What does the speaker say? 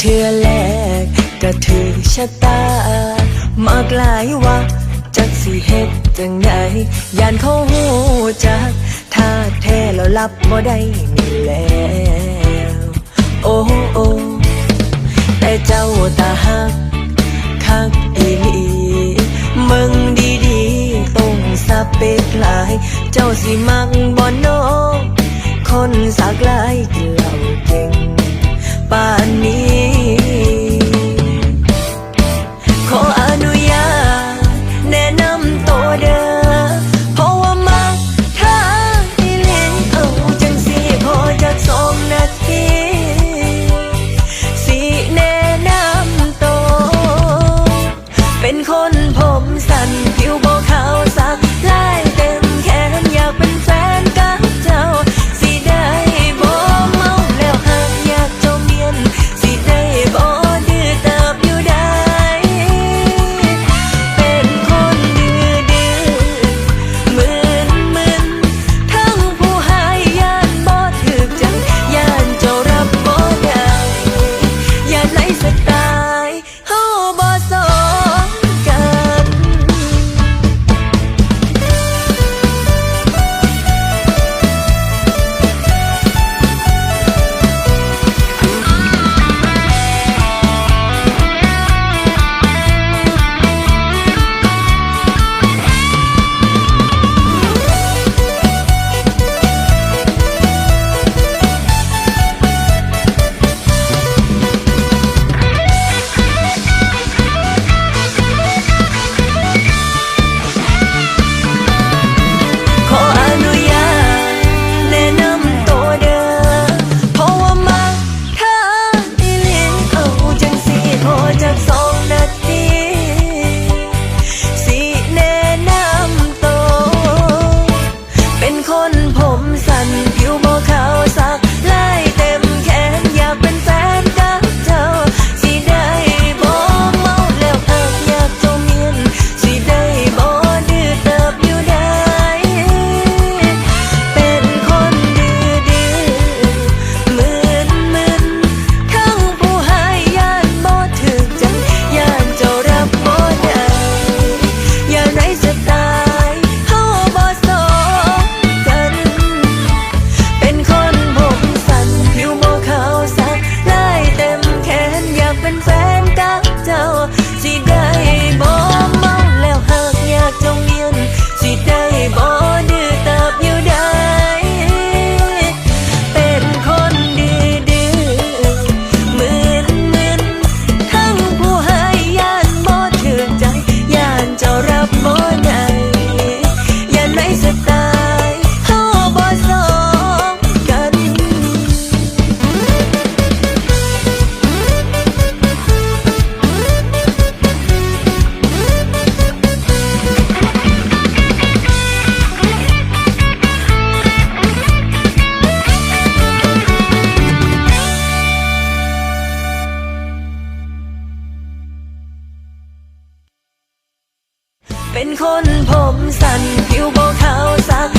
เธอแลกกะถือชะตามากลายว่าจักสิเฮ็ดจังไงยานเขาหูจักถ้าแท้แล้วรับบ่ได้นี่แล้วโอ้โอ้แต่เจ้าตาหักคักอีหลีมึงดีดีตรงสเปกลาย เจ้าสิมักบ่นโนคนสากลายกินเหล้าเก่งป่านนี้ คน เป็นคนผมสั้นผิวโบขาวสัก